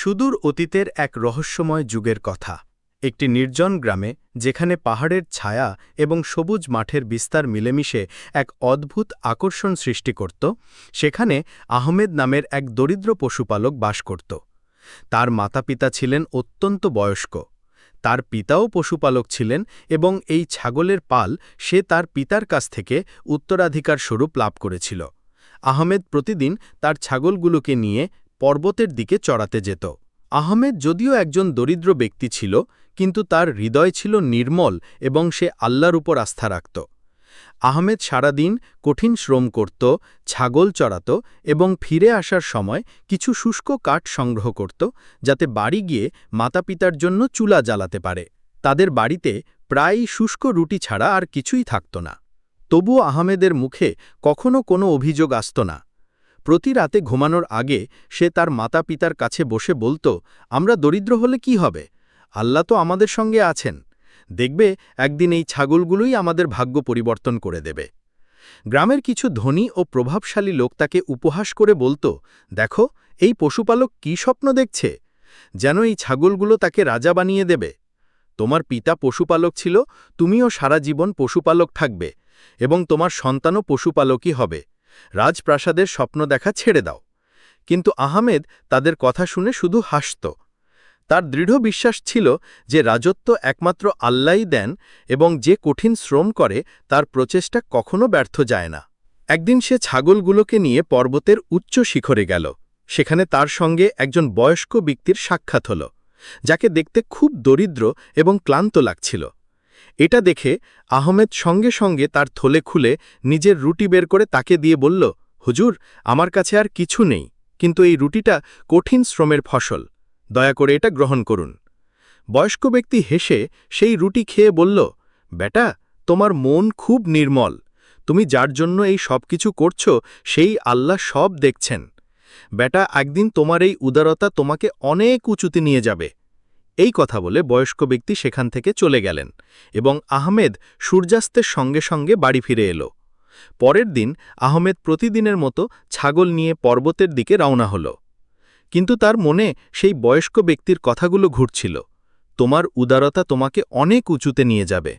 সুদূর অতীতের এক রহস্যময় যুগের কথা। একটি নির্জন গ্রামে, যেখানে পাহাড়ের ছায়া এবং সবুজ মাঠের বিস্তার মিলেমিশে এক অদ্ভুত আকর্ষণ সৃষ্টি করত, সেখানে আহমেদ নামের এক দরিদ্র পশুপালক বাস করত। তার মাতাপিতা ছিলেন অত্যন্ত বয়স্ক। তার পিতাও পশুপালক ছিলেন এবং এই ছাগলের পাল সে তার পিতার কাছ থেকে উত্তরাধিকার স্বরূপ লাভ করেছিল। আহমেদ প্রতিদিন তার ছাগলগুলোকে নিয়ে পর্বতের দিকে চড়াতে যেত। আহমেদ যদিও একজন দরিদ্র ব্যক্তি ছিল, কিন্তু তার হৃদয় ছিল নির্মল এবং সে আল্লাহর উপর আস্থা রাখত। আহমেদ সারাদিন কঠিন শ্রম করত, ছাগল চড়াত এবং ফিরে আসার সময় কিছু শুষ্ক কাঠ সংগ্রহ করত, যাতে বাড়ি গিয়ে মাতাপিতার জন্য চুলা জ্বালাতে পারে। তাদের বাড়িতে প্রায়ই শুষ্ক রুটি ছাড়া আর কিছুই থাকত না। তবুও আহমেদের মুখে কখনো কোনো অভিযোগ আসত না। প্রতি রাতে ঘুমানোর আগে সে তার মাতা পিতার কাছে বসে বলতো, আমরা দরিদ্র হলে কি হবে? আল্লাহ তো আমাদের সঙ্গে আছেন। দেখবে, একদিন এই ছাগলগুলোই আমাদের ভাগ্য পরিবর্তন করে দেবে। গ্রামের কিছু ধনী ও প্রভাবশালী লোক তাকে উপহাস করে বলতো, দেখো, এই পশুপালক কি স্বপ্ন দেখছে? যেন এই ছাগলগুলো তাকে রাজা বানিয়ে দেবে। তোমার পিতা পশুপালক ছিল, তুমিও সারা জীবন পশুপালক থাকবে এবং তোমার সন্তানও পশুপালকই হবে। রাজপ্রাসাদের স্বপ্ন দেখা ছেড়ে দাও। কিন্তু আহমেদ তাদের কথা শুনে শুধু হাসত। তার দৃঢ় বিশ্বাস ছিল যে রাজত্ব একমাত্র আল্লাই দেন এবং যে কঠিন শ্রম করে তার প্রচেষ্টা কখনো ব্যর্থ যায় না। একদিন সে ছাগলগুলোকে নিয়ে পর্বতের উচ্চ শিখরে গেল। সেখানে তার সঙ্গে একজন বয়স্ক ব্যক্তির সাক্ষাৎ হল, যাকে দেখতে খুব দরিদ্র এবং ক্লান্ত লাগছিল। এটা দেখে আহমেদ সঙ্গে সঙ্গে তার থলে খুলে নিজের রুটি বের করে তাকে দিয়ে বলল, হুজুর, আমার কাছে আর কিছু নেই, কিন্তু এই রুটিটা কঠিন শ্রমের ফসল, দয়া করে এটা গ্রহণ করুন। বয়স্ক ব্যক্তি হেসে সেই রুটি খেয়ে বলল, বেটা, তোমার মন খুব নির্মল, তুমি যার জন্য এই সব কিছু করছ, সেই আল্লাহ সব দেখছেন। বেটা, একদিন তোমার এই উদারতা তোমাকে অনেক উঁচুতে নিয়ে যাবে এই কথা বলে বয়স্ক ব্যক্তি সেখান থেকে চলে গেলেন এবং আহমেদ সূর্যাস্তের সঙ্গে সঙ্গে বাড়ি ফিরে এলো। পরের দিন আহমেদ প্রতিদিনের মতো ছাগল নিয়ে পর্বতের দিকে রওনা হল। কিন্তু তার মনে সেই বয়স্ক ব্যক্তির কথাগুলো ঘুরছিল, তোমার উদারতা তোমাকে অনেক উঁচুতে নিয়ে যাবে।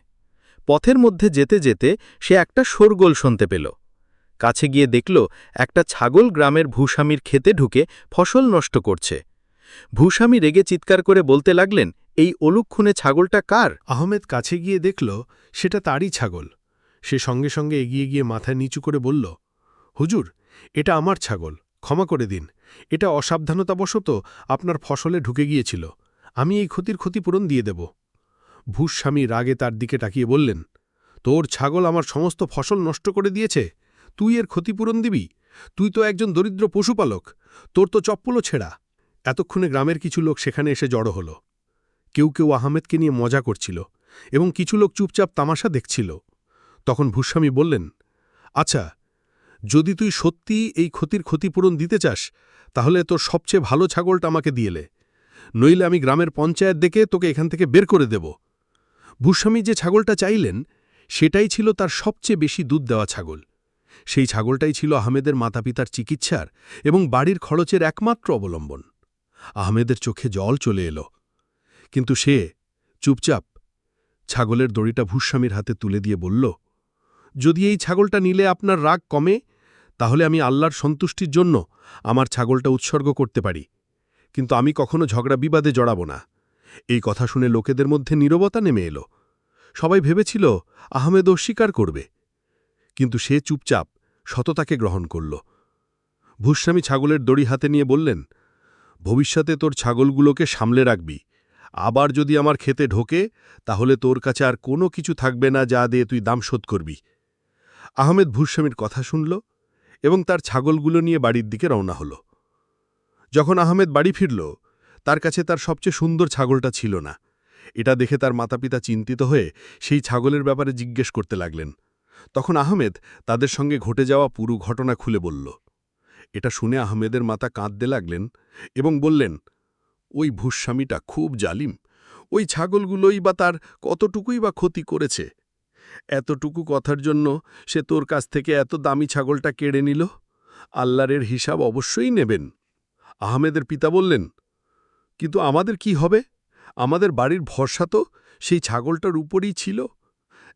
পথের মধ্যে যেতে যেতে সে একটা শোরগোল শুনতে পেল। কাছে গিয়ে দেখল, একটা ছাগল গ্রামের ভূস্বামীর খেতে ঢুকে ফসল নষ্ট করছে। ভূস্বামী রেগে চিৎকার করে বলতে লাগলেন, এই অলুক্ষণে ছাগলটা কার? আহমেদ কাছে গিয়ে দেখল, সেটা তারই ছাগল। সে সঙ্গে সঙ্গে এগিয়ে গিয়ে মাথা নিচু করে বলল, হুজুর, এটা আমার ছাগল, ক্ষমা করে দিন। এটা অসাবধানতাবশত আপনার ফসলে ঢুকে গিয়েছিল। আমি এই ক্ষতির ক্ষতিপূরণ দিয়ে দেব। ভূস্বামী রাগে তার দিকে তাকিয়ে বললেন, তোর ছাগল আমার সমস্ত ফসল নষ্ট করে দিয়েছে। তুই এর ক্ষতিপূরণ দিবি? তুই তো একজন দরিদ্র পশুপালক। তোর তো চপ্পলও ছেঁড়া। এতক্ষণে গ্রামের কিছু লোক সেখানে এসে জড়ো হল। কেউ কেউ আহমেদকে নিয়ে মজা করছিল এবং কিছু লোক চুপচাপ তামাশা দেখছিল। তখন ভূস্বামী বললেন আচ্ছা যদি তুই সত্যি এই ক্ষতির ক্ষতিপূরণ দিতে চাস, তাহলে তোর সবচেয়ে ভালো ছাগলটা আমাকে দিয়েলে নইলে আমি গ্রামের পঞ্চায়েত দেখে তোকে এখান থেকে বের করে দেব। ভূস্বামী যে ছাগলটা চাইলেন, সেটাই ছিল তার সবচেয়ে বেশি দুধ দেওয়া ছাগল। সেই ছাগলটাই ছিল আহমেদের মাতাপিতার চিকিৎসার এবং বাড়ির খরচের একমাত্র অবলম্বন। আহমেদের চোখে জল চলে এলো। কিন্তু সে চুপচাপ ছাগলের দড়িটা ভূস্বামীর হাতে তুলে দিয়ে বলল, যদি এই ছাগলটা নিলে আপনার রাগ কমে, তাহলে আমি আল্লাহর সন্তুষ্টির জন্য আমার ছাগলটা উৎসর্গ করতে পারি। কিন্তু আমি কখনো ঝগড়া বিবাদে জড়াব না। এই কথা শুনে লোকেদের মধ্যে নীরবতা নেমে এলো। সবাই ভেবেছিল আহমেদ অস্বীকার করবে। কিন্তু সে চুপচাপ সততাকে গ্রহণ করল। ভূস্বামী ছাগলের দড়ি হাতে নিয়ে বললেন ভবিষ্যতে তোর ছাগলগুলোকে সামলে রাখবি। আবার যদি আমার খেতে ঢোকে, তাহলে তোর কাছে আর কোনো কিছু থাকবে না যা দিয়ে তুই দাম শোধ করবি। আহমেদ ভূস্বামীর কথা শুনল এবং তার ছাগলগুলো নিয়ে বাড়ির দিকে রওনা হল। যখন আহমেদ বাড়ি ফিরল, তার কাছে তার সবচেয়ে সুন্দর ছাগলটা ছিল না। এটা দেখে তার মাতাপিতা চিন্তিত হয়ে সেই ছাগলের ব্যাপারে জিজ্ঞেস করতে লাগলেন। তখন আহমেদ তাদের সঙ্গে ঘটে যাওয়া পুরো ঘটনা খুলে বলল এটা শুনে আহমেদের মাতা কাঁদতে লাগলেন এবং বললেন, ওই ভূস্বামীটা খুব জালিম। ওই ছাগলগুলোই বা তার কতটুকুই বা ক্ষতি করেছে। এতটুকু কথার জন্য সে তোর কাছ থেকে এত দামি ছাগলটা কেড়ে নিল। আল্লাহরের হিসাব অবশ্যই নেবেন। আহমেদের পিতা বললেন, কিন্তু আমাদের কি হবে? আমাদের বাড়ির ভরসা তো সেই ছাগলটার উপরই ছিল।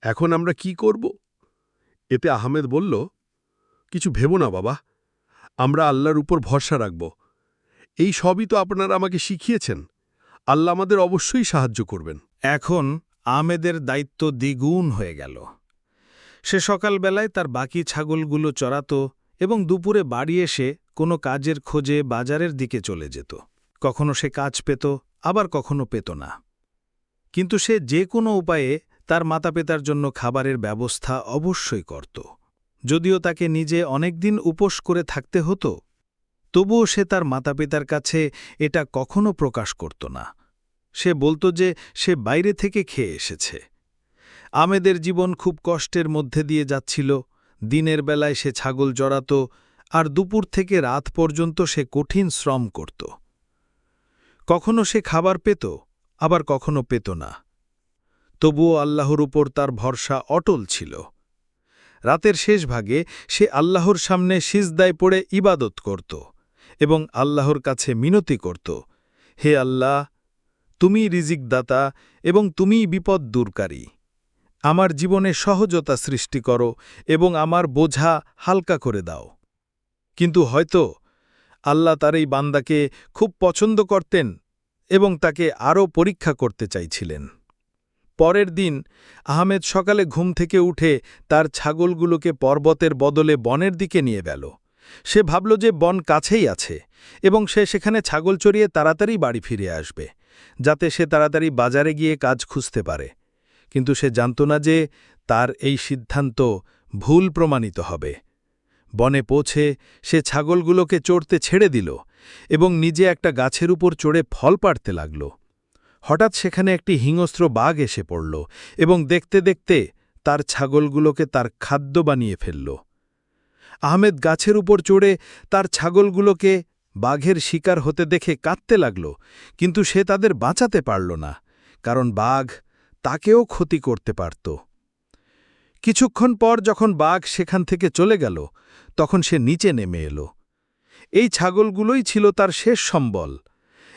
এখন আমরা কি করব? এতে আহমেদ বলল, কিছু ভেবো না বাবা। আমরা আল্লাহর উপর ভরসা রাখব। এই সবই তো আপনারা আমাকে শিখিয়েছেন। আল্লাহ আমাদের অবশ্যই সাহায্য করবেন। এখন আমেদের দায়িত্ব দ্বিগুণ হয়ে গেল। সে সকালবেলায় তার বাকি ছাগলগুলো চড়াতো এবং দুপুরে বাড়ি এসে কোনো কাজের খোঁজে বাজারের দিকে চলে যেত। কখনো সে কাজ পেত, আবার কখনো পেত না। কিন্তু সে যে কোনো উপায়ে তার মাতাপিতার জন্য খাবারের ব্যবস্থা অবশ্যই করত। যদিও তাকে নিজে অনেকদিন উপোস করে থাকতে হতো, তবুও সে তার মাতাপিতার কাছে এটা কখনো প্রকাশ করত না। সে বলতো যে সে বাইরে থেকে খেয়ে এসেছে। আমেদের জীবন খুব কষ্টের মধ্যে দিয়ে যাচ্ছিল, দিনের বেলায় সে ছাগল জড়াত, আর দুপুর থেকে রাত পর্যন্ত সে কঠিন শ্রম করত। কখনো সে খাবার পেত, আবার কখনো পেত না। তবুও আল্লাহর উপর তার ভরসা অটল ছিল। রাতের শেষ ভাগে সে আল্লাহর সামনে সিজদায় পড়ে ইবাদত করত এবং আল্লাহর কাছে মিনতি করত, হে আল্লাহ, তুমি রিজিকদাতা এবং তুমিই বিপদ দূরকারী। আমার জীবনে সহজতা সৃষ্টি করো এবং আমার বোঝা হালকা করে দাও। কিন্তু হয়তো আল্লাহ তার এই বান্দাকে খুব পছন্দ করতেন এবং তাকে আরও পরীক্ষা করতে চাইছিলেন। পরের দিন আহমেদ সকালে ঘুম থেকে উঠে তার ছাগলগুলোকে পর্বতের বদলে বনের দিকে নিয়ে গেল। সে ভাবল যে বন কাছেই আছে এবং সে সেখানে ছাগল চড়িয়ে তাড়াতাড়ি বাড়ি ফিরে আসবে, যাতে সে তাড়াতাড়ি বাজারে গিয়ে কাজ খুঁজতে পারে। কিন্তু সে জানত না যে তার এই সিদ্ধান্ত ভুল প্রমাণিত হবে। বনে পৌঁছে সে ছাগলগুলোকে চড়তে ছেড়ে দিল এবং নিজে একটা গাছের উপর চড়ে ফল পাড়তে লাগল। হঠাৎ সেখানে একটি হিংস্র বাঘ এসে পড়ল এবং দেখতে দেখতে তার ছাগলগুলোকে তার খাদ্য বানিয়ে ফেলল। আহমেদ গাছের উপর চড়ে তার ছাগলগুলোকে বাঘের শিকার হতে দেখে কাঁদতে লাগল, কিন্তু সে তাদের বাঁচাতে পারল না, কারণ বাঘ তাকেও ক্ষতি করতে পারত। কিছুক্ষণ পর যখন বাঘ সেখান থেকে চলে গেল, তখন সে নিচে নেমে এলো। এই ছাগলগুলোই ছিল তার শেষ সম্বল।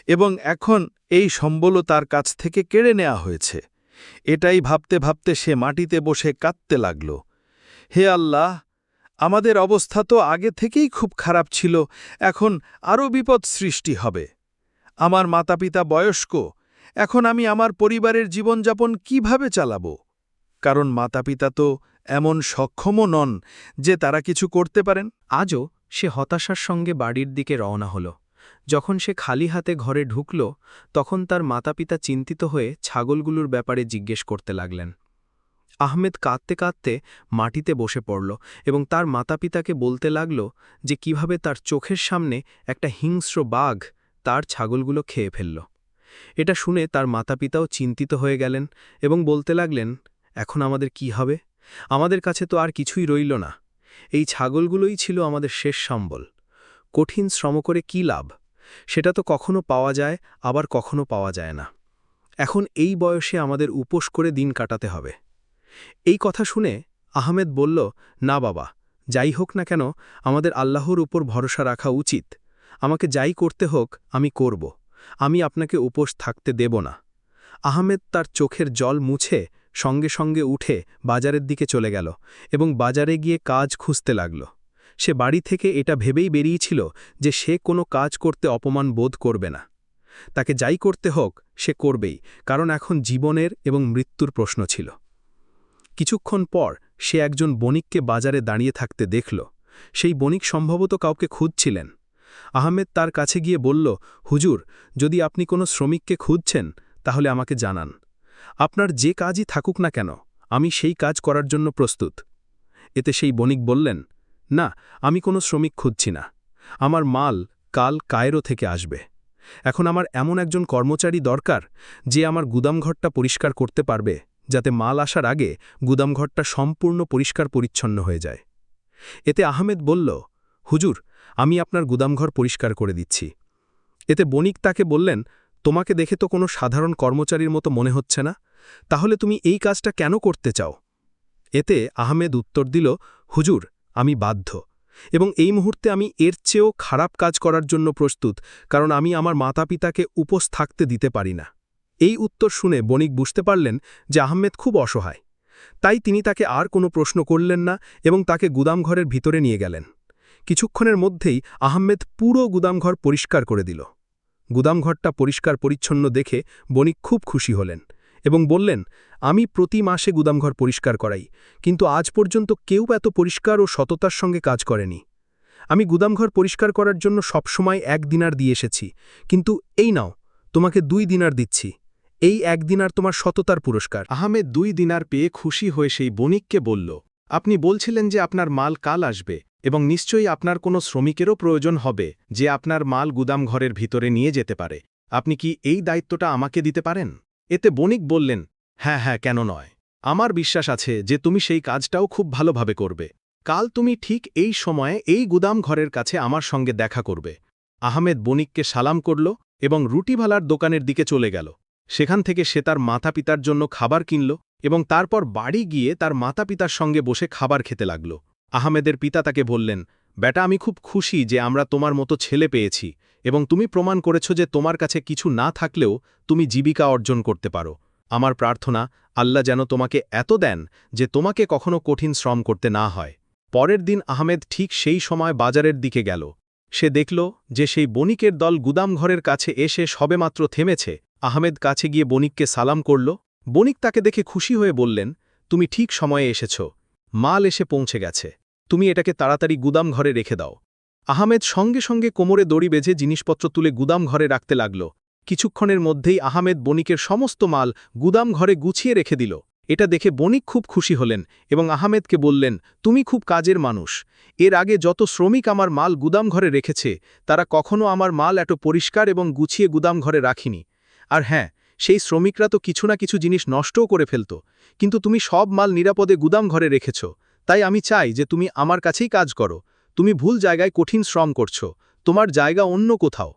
এবং এখন এই সম্বলও তার কাছ থেকে কেড়ে নেওয়া হয়েছে। এটাই ভাবতে ভাবতে সে মাটিতে বসে কাঁদতে লাগল। হে আল্লাহ, আমাদের অবস্থা তো আগে থেকেই খুব খারাপ ছিল, এখন আরও বিপদ সৃষ্টি হবে। আমার মাতাপিতা বয়স্ক, এখন আমি আমার পরিবারের জীবনযাপন কীভাবে চালাব? কারণ মাতাপিতা তো এমন সক্ষমও নন যে তারা কিছু করতে পারেন। আজও সে হতাশার সঙ্গে বাড়ির দিকে রওনা হল। যখন সে খালি হাতে ঘরে ঢুকল, তখন তার মাতাপিতা চিন্তিত হয়ে ছাগলগুলোর ব্যাপারে জিজ্ঞেস করতে লাগলেন। আহমেদ কাঁদতে কাঁদতে মাটিতে বসে পড়ল এবং তার মাতাপিতাকে বলতে লাগল যে কীভাবে তার চোখের সামনে একটা হিংস্র বাঘ তার ছাগলগুলো খেয়ে ফেলল। এটা শুনে তার মাতাপিতাও চিন্তিত হয়ে গেলেন এবং বলতে লাগলেন, এখন আমাদের কি হবে? আমাদের কাছে তো আর কিছুই রইল না। এই ছাগলগুলোই ছিল আমাদের শেষ সম্বল। কঠিন শ্রম করে কি লাভ? সেটা তো কখনো পাওয়া যায়, আবার কখনো পাওয়া যায় না। এখন এই বয়সে আমাদের উপোস করে দিন কাটাতে হবে। এই কথা শুনে আহমেদ বলল, না বাবা, যাই হোক না কেন, আমাদের আল্লাহর উপর ভরসা রাখা উচিত। আমাকে যাই করতে হোক, আমি করব। আমি আপনাকে উপোস থাকতে দেব না। আহমেদ তার চোখের জল মুছে সঙ্গে সঙ্গে উঠে বাজারের দিকে চলে গেল এবং বাজারে গিয়ে কাজ খুঁজতে লাগল। সে বাড়ি থেকে এটা ভেবেই বেরিয়েছিল যে সে কোনো কাজ করতে অপমান বোধ করবে না। তাকে যাই করতে হোক, সে করবেই, কারণ এখন জীবনের এবং মৃত্যুর প্রশ্ন ছিল। কিছুক্ষণ পর সে একজন বণিককে বাজারে দাঁড়িয়ে থাকতে দেখল। সেই বণিক সম্ভবত কাউকে খুঁজছিলেন। আহমেদ তার কাছে গিয়ে বলল, হুজুর, যদি আপনি কোনো শ্রমিককে খুঁজছেন, তাহলে আমাকে জানান। আপনার যে কাজই থাকুক না কেন, আমি সেই কাজ করার জন্য প্রস্তুত। এতে সেই বণিক বললেন না, আমি কোনো শ্রমিক খুঁজছি না। আমার মাল কাল কায়রো থেকে আসবে। এখন আমার এমন একজন কর্মচারী দরকার যে আমার গুদামঘরটা পরিষ্কার করতে পারবে, যাতে মাল আসার আগে গুদামঘরটা সম্পূর্ণ পরিষ্কার পরিচ্ছন্ন হয়ে যায়। এতে আহমেদ বলল, হুজুর, আমি আপনার গুদামঘর পরিষ্কার করে দিচ্ছি। এতে বণিক তাকে বললেন, তোমাকে দেখে তো কোনো সাধারণ কর্মচারীর মতো মনে হচ্ছে না? তাহলে তুমি এই কাজটা কেন করতে চাও? এতে আহমেদ উত্তর দিল, হুজুর আমি বাধ্য। এবং এই মুহূর্তে আমি এর চেয়েও খারাপ কাজ করার জন্য প্রস্তুত, কারণ আমি আমার মাতাপিতাকে উপোস থাকতে দিতে পারি না। এই উত্তর শুনে বণিক বুঝতে পারলেন যে আহমেদ খুব অসহায়। তাই তিনি তাকে আর কোনো প্রশ্ন করলেন না এবং তাকে গুদামঘরের ভিতরে নিয়ে গেলেন। কিছুক্ষণের মধ্যেই আহমেদ পুরো গুদামঘর পরিষ্কার করে দিল। গুদামঘরটা পরিষ্কার পরিচ্ছন্ন দেখে বণিক খুব খুশি হলেন। এবং বললেন, আমি প্রতি মাসে গুদামঘর পরিষ্কার করাই, কিন্তু আজ পর্যন্ত কেউ এত পরিষ্কার ও সততার সঙ্গে কাজ করেনি। আমি গুদামঘর পরিষ্কার করার জন্য সবসময় এক দিনার দিয়ে এসেছি, কিন্তু এই নাও, তোমাকে দুই দিনার দিচ্ছি। এই এক দিনার তোমার সততার পুরস্কার। আহমেদ দুই দিনার পেয়ে খুশি হয়ে সেই বণিককে বলল, আপনি বলছিলেন যে আপনার মাল কাল আসবে, এবং নিশ্চয়ই আপনার কোনো শ্রমিকেরও প্রয়োজন হবে, যে আপনার মাল গুদামঘরের ভিতরে নিয়ে যেতে পারে। আপনি কি এই দায়িত্বটা আমাকে দিতে পারেন? এতে বণিক বললেন হ্যাঁ হ্যাঁ কেন নয়। আমার বিশ্বাস আছে যে তুমি সেই কাজটাও খুব ভালোভাবে করবে। কাল তুমি ঠিক এই সময়ে এই গুদাম ঘরের কাছে আমার সঙ্গে দেখা করবে। আহমেদ বণিককে সালাম করল এবং রুটিভালার দোকানের দিকে চলে গেল। সেখান থেকে সে তার মাতা পিতার জন্য খাবার কিনল এবং তারপর বাড়ি গিয়ে তার মাতা পিতার সঙ্গে বসে খাবার খেতে লাগল। আহমেদের পিতা তাকে বললেন, বেটা, আমি খুব খুশি যে আমরা তোমার মতো ছেলে পেয়েছি। এবং তুমি প্রমাণ করেছ যে তোমার কাছে কিছু না থাকলেও তুমি জীবিকা অর্জন করতে পারো। আমার প্রার্থনা, আল্লাহ যেন তোমাকে এত দেন যে তোমাকে কখনো কঠিন শ্রম করতে না হয়। পরের দিন আহমেদ ঠিক সেই সময় বাজারের দিকে গেল। সে দেখল যে সেই বণিকের দল গুদামঘরের কাছে এসে সবেমাত্র থেমেছে। আহমেদ কাছে গিয়ে বণিককে সালাম করল। বণিক তাকে দেখে খুশি হয়ে বললেন, তুমি ঠিক সময়ে এসেছ। মাল এসে পৌঁছে গেছে। তুমি এটাকে তাড়াতাড়ি গুদাম ঘরে রেখে দাও। আহমেদ সঙ্গে সঙ্গে কোমরে দড়ি বেঁধে জিনিসপত্র তুলে গুদাম ঘরে রাখতে লাগল। কিছুক্ষণের মধ্যেই আহমেদ বণিকের সমস্ত মাল গুদাম ঘরে গুছিয়ে রেখে দিল। এটা দেখে বণিক খুব খুশি হলেন এবং আহমেদকে বললেন, তুমি খুব কাজের মানুষ। এর আগে যত শ্রমিক আমার মাল গুদাম ঘরে রেখেছে, তারা কখনো আমার মাল এত পরিষ্কার এবং গুছিয়ে গুদাম ঘরে রাখিনি। আর হ্যাঁ সেই শ্রমিকরা তো কিছু না কিছু জিনিস নষ্টও করে ফেলত, কিন্তু তুমি সব মাল নিরাপদে গুদাম ঘরে রেখেছ। তাই আমি চাই যে তুমি আমার কাছেই কাজ করো। তুমি ভুল জায়গায় কঠিন শ্রম করছ, তোমার জায়গা অন্য কোথাও।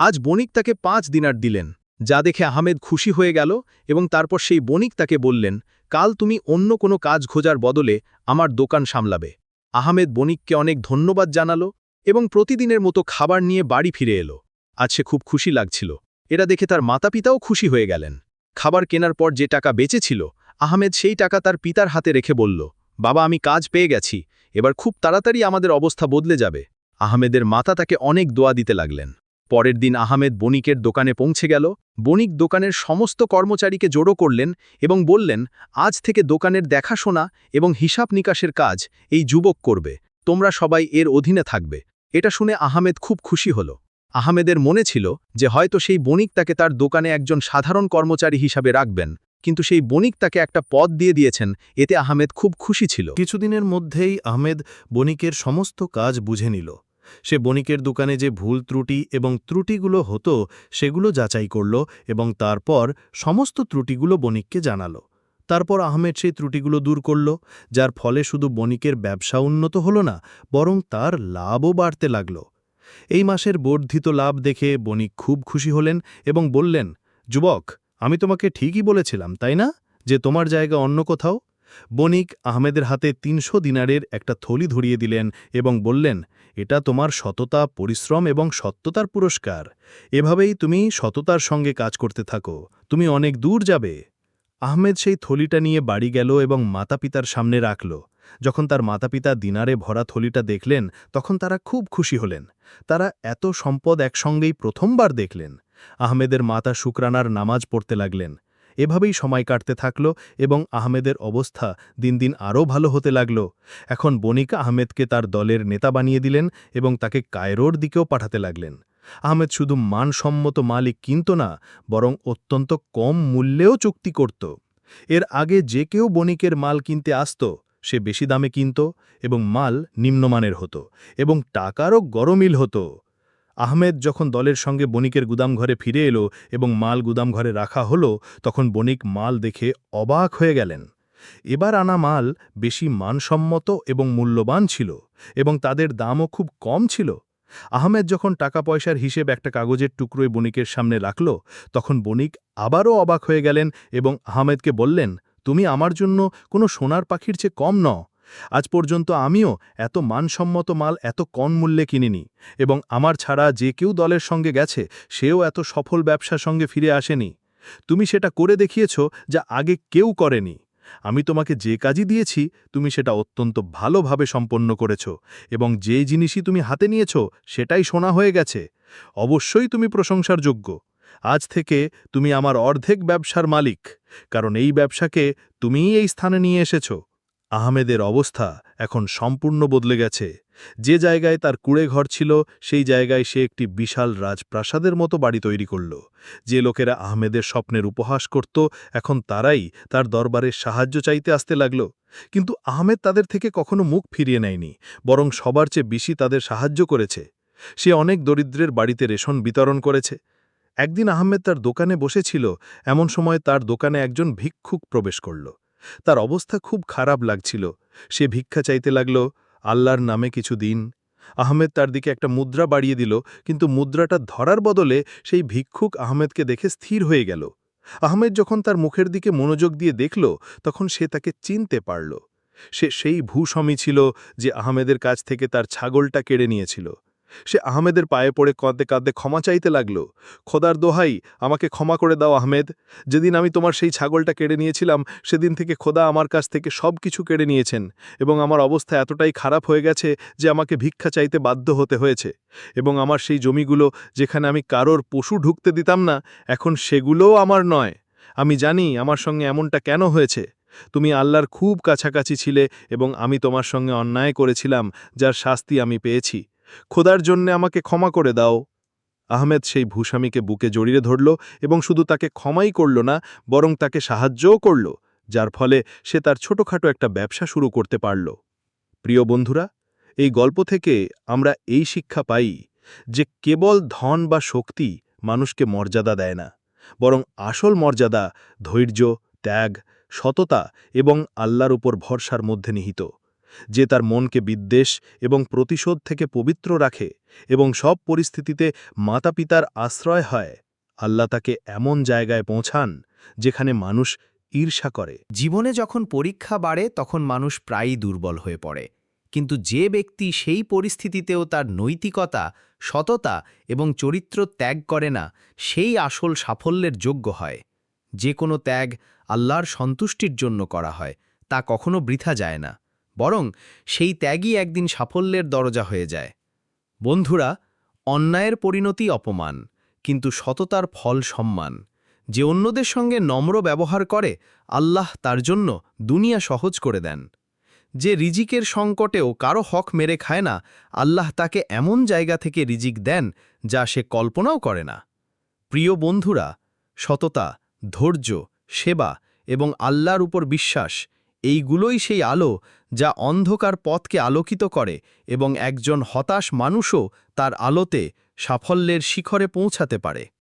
আজ বণিক তাকে পাঁচ দিনার দিলেন, যা দেখে আহমেদ খুশি হয়ে গেল এবং তারপর সেই বণিক তাকে বললেন, কাল তুমি অন্য কোনো কাজ খোঁজার বদলে আমার দোকান সামলাবে। আহমেদ বণিককে অনেক ধন্যবাদ জানালো এবং প্রতিদিনের মতো খাবার নিয়ে বাড়ি ফিরে এলো। আজ সে খুব খুশি লাগছিল। এরা দেখে তার মাতাপিতাও খুশি হয়ে গেলেন। খাবার কেনার পর যে টাকা বেঁচেছিল, আহমেদ সেই টাকা তার পিতার হাতে রেখে বলল, বাবা, আমি কাজ পেয়ে গেছি। এবার খুব তাড়াতাড়ি আমাদের অবস্থা বদলে যাবে। আহমেদের মাতা তাকে অনেক দোয়া দিতে লাগলেন। পরের দিন আহমেদ বণিকের দোকানে পৌঁছে গেল। বণিক দোকানের সমস্ত কর্মচারীকে জড়ো করলেন এবং বললেন, আজ থেকে দোকানের দেখাশোনা এবং হিসাব নিকাশের কাজ এই যুবক করবে। তোমরা সবাই এর অধীনে থাকবে এটা শুনে আহমেদ খুব খুশি হল। আহমেদের মনে ছিল যে হয়তো সেই বণিক তাকে তার দোকানে একজন সাধারণ কর্মচারী হিসাবে রাখবেন। কিন্তু সেই বণিক তাকে একটা পদ দিয়ে দিয়েছেন, এতে আহমেদ খুব খুশি ছিল। কিছুদিনের মধ্যেই আহমেদ বণিকের সমস্ত কাজ বুঝে নিল। সে বণিকের দোকানে যে ভুল ত্রুটি এবং ত্রুটিগুলো হতো, সেগুলো যাচাই করল এবং তারপর সমস্ত ত্রুটিগুলো বণিককে জানালো। তারপর আহমেদ সেই ত্রুটিগুলো দূর করল, যার ফলে শুধু বণিকের ব্যবসা উন্নত হল না, বরং তার লাভও বাড়তে লাগল। এই মাসের বর্ধিত লাভ দেখে বণিক খুব খুশি হলেন এবং বললেন, যুবক আমি তোমাকে ঠিকই বলেছিলাম, তাই না? যে তোমার জায়গা অন্য কোথাও? বণিক আহমেদের হাতে তিনশো দিনারের একটা থলি ধরিয়ে দিলেন এবং বললেন, এটা তোমার সততা, পরিশ্রম এবং সত্যতার পুরস্কার। এভাবেই তুমি সততার সঙ্গে কাজ করতে থাকো। তুমি অনেক দূর যাবে। আহমেদ সেই থলিটা নিয়ে বাড়ি গেল এবং মাতাপিতার সামনে রাখল। যখন তার মাতাপিতা দিনারে ভরা থলিটা দেখলেন, তখন তারা খুব খুশি হলেন। তারা এত সম্পদ একসঙ্গেই প্রথমবার দেখলেন। আহমেদের মাতা শুক্রানার নামাজ পড়তে লাগলেন। এভাবেই সময় কাটতে থাকল এবং আহমেদের অবস্থা দিন দিন আরও ভালো হতে লাগল। এখন বণিক আহমেদকে তার দলের নেতা বানিয়ে দিলেন এবং তাকে কায়রোর দিকেও পাঠাতে লাগলেন। আহমেদ শুধু মানসম্মত মালিক কিনত না, বরং অত্যন্ত কম মূল্যেও চুক্তি করত। এর আগে যে কেউ বণিকের মাল কিনতে আসত, সে বেশি দামে কিনত এবং মাল নিম্নমানের হতো এবং টাকারও গরমিল হতো। আহমেদ যখন দলের সঙ্গে বণিকের গুদামঘরে ফিরে এলো এবং মাল গুদামঘরে রাখা হলো, তখন বণিক মাল দেখে অবাক হয়ে গেলেন। এবার আনা মাল বেশি মানসম্মত এবং মূল্যবান ছিল এবং তাদের দামও খুব কম ছিল। আহমেদ যখন টাকা পয়সার হিসেব একটা কাগজের টুকরোয় বণিকের সামনে রাখল, তখন বণিক আবারও অবাক হয়ে গেলেন এবং আহমেদকে বললেন, তুমি আমার জন্য কোনো সোনার পাখির চেয়ে কম ন আজ পর্যন্ত আমিও এত মানসম্মত মাল এত কম মূল্যে কিনিনি এবং আমার ছাড়া যে কেউ দলের সঙ্গে গেছে, সেও এত সফল ব্যবসার সঙ্গে ফিরে আসেনি। তুমি সেটা করে দেখিয়েছ যা আগে কেউ করেনি। আমি তোমাকে যে কাজই দিয়েছি, তুমি সেটা অত্যন্ত ভালোভাবে সম্পন্ন করেছ এবং যে জিনিসই তুমি হাতে নিয়েছ, সেটাই শোনা হয়ে গেছে। অবশ্যই তুমি প্রশংসার যোগ্য। আজ থেকে তুমি আমার অর্ধেক ব্যবসার মালিক, কারণ এই ব্যবসাকে তুমিই এই স্থানে নিয়ে এসেছ। আহমেদের অবস্থা এখন সম্পূর্ণ বদলে গেছে। যে জায়গায় তার কুড়ে ঘর ছিল, সেই জায়গায় সে একটি বিশাল রাজপ্রাসাদের মতো বাড়ি তৈরি করল। যে লোকেরা আহমেদের স্বপ্নের উপহাস করত, এখন তারাই তার দরবারে সাহায্য চাইতে আসতে লাগল। কিন্তু আহমেদ তাদের থেকে কখনো মুখ ফিরিয়ে নেয়নি, বরং সবার চেয়ে বেশি তাদের সাহায্য করেছে। সে অনেক দরিদ্রের বাড়িতে রেশন বিতরণ করেছে। একদিন আহমেদ তার দোকানে বসেছিল, এমন সময় তার দোকানে একজন ভিক্ষুক প্রবেশ করল। তার অবস্থা খুব খারাপ লাগছিল। সে ভিক্ষা চাইতে লাগল, আল্লাহর নামে কিছু দিন। আহমেদ তার দিকে একটা মুদ্রা বাড়িয়ে দিল, কিন্তু মুদ্রাটা ধরার বদলে সেই ভিক্ষুক আহমেদকে দেখে স্থির হয়ে গেল। আহমেদ যখন তার মুখের দিকে মনোযোগ দিয়ে দেখল, তখন সে তাকে চিনতে পারল। সে সেই ভূস্বামী ছিল যে আহমেদের কাছ থেকে তার ছাগলটা কেড়ে নিয়েছিল। সে আহমেদের পায়ে পড়ে কাঁদতে কাঁদতে ক্ষমা চাইতে লাগল। খোদার দোহাই, আমাকে ক্ষমা করে দাও আহমেদ। যেদিন আমি তোমার সেই ছাগলটা কেড়ে নিয়েছিলাম, সেদিন থেকে খোদা আমার কাছ থেকে সব কিছু কেড়ে নিয়েছেন এবং আমার অবস্থা এতটাই খারাপ হয়ে গেছে যে আমাকে ভিক্ষা চাইতে বাধ্য হতে হয়েছে। এবং আমার সেই জমিগুলো যেখানে আমি কারোর পশু ঢুকতে দিতাম না, এখন সেগুলোও আমার নয়। আমি জানি আমার সঙ্গে এমনটা কেন হয়েছে। তুমি আল্লাহর খুব কাছাকাছি ছিলে এবং আমি তোমার সঙ্গে অন্যায় করেছিলাম, যার শাস্তি আমি পেয়েছি। খোদার জন্যে আমাকে ক্ষমা করে দাও। আহমেদ সেই ভূস্বামীকে বুকে জড়িয়ে ধরল এবং শুধু তাকে ক্ষমাই করল না, বরং তাকে সাহায্যও করল, যার ফলে সে তার ছোটখাটো একটা ব্যবসা শুরু করতে পারল। প্রিয় বন্ধুরা, এই গল্প থেকে আমরা এই শিক্ষা পাই যে কেবল ধন বা শক্তি মানুষকে মর্যাদা দেয় না, বরং আসল মর্যাদা ধৈর্য, ত্যাগ, সততা এবং আল্লাহর উপর ভরসার মধ্যে নিহিত। যে তার মনকে বিদ্বেষ এবং প্রতিশোধ থেকে পবিত্র রাখে এবং সব পরিস্থিতিতে মাতাপিতার আশ্রয় হয়, আল্লাহ তাকে এমন জায়গায় পৌঁছান যেখানে মানুষ ঈর্ষা করে। জীবনে যখন পরীক্ষা বাড়ে, তখন মানুষ প্রায়ই দুর্বল হয়ে পড়ে। কিন্তু যে ব্যক্তি সেই পরিস্থিতিতেও তার নৈতিকতা, সততা এবং চরিত্র ত্যাগ করে না, সেই আসল সাফল্যের যোগ্য হয়। যে কোনো ত্যাগ আল্লাহর সন্তুষ্টির জন্য করা হয়, তা কখনো বৃথা যায় না। বরং সেই ত্যাগই একদিন সাফল্যের দরজা হয়ে যায়। বন্ধুরা, অন্যায়ের পরিণতি অপমান, কিন্তু সততার ফল সম্মান। যে অন্যদের সঙ্গে নম্র ব্যবহার করে, আল্লাহ তার জন্য দুনিয়া সহজ করে দেন। যে রিজিকের সংকটেও কারও হক মেরে খায় না, আল্লাহ তাকে এমন জায়গা থেকে রিজিক দেন, যা সে কল্পনাও করে না। প্রিয় বন্ধুরা, সততা, ধৈর্য, সেবা এবং আল্লাহর উপর বিশ্বাস এইগুলোই সেই আলো যা অন্ধকার পথকে আলোকিত করে এবং একজন হতাশ মানুষও তার আলোতে সাফল্যের শিখরে পৌঁছাতে পারে।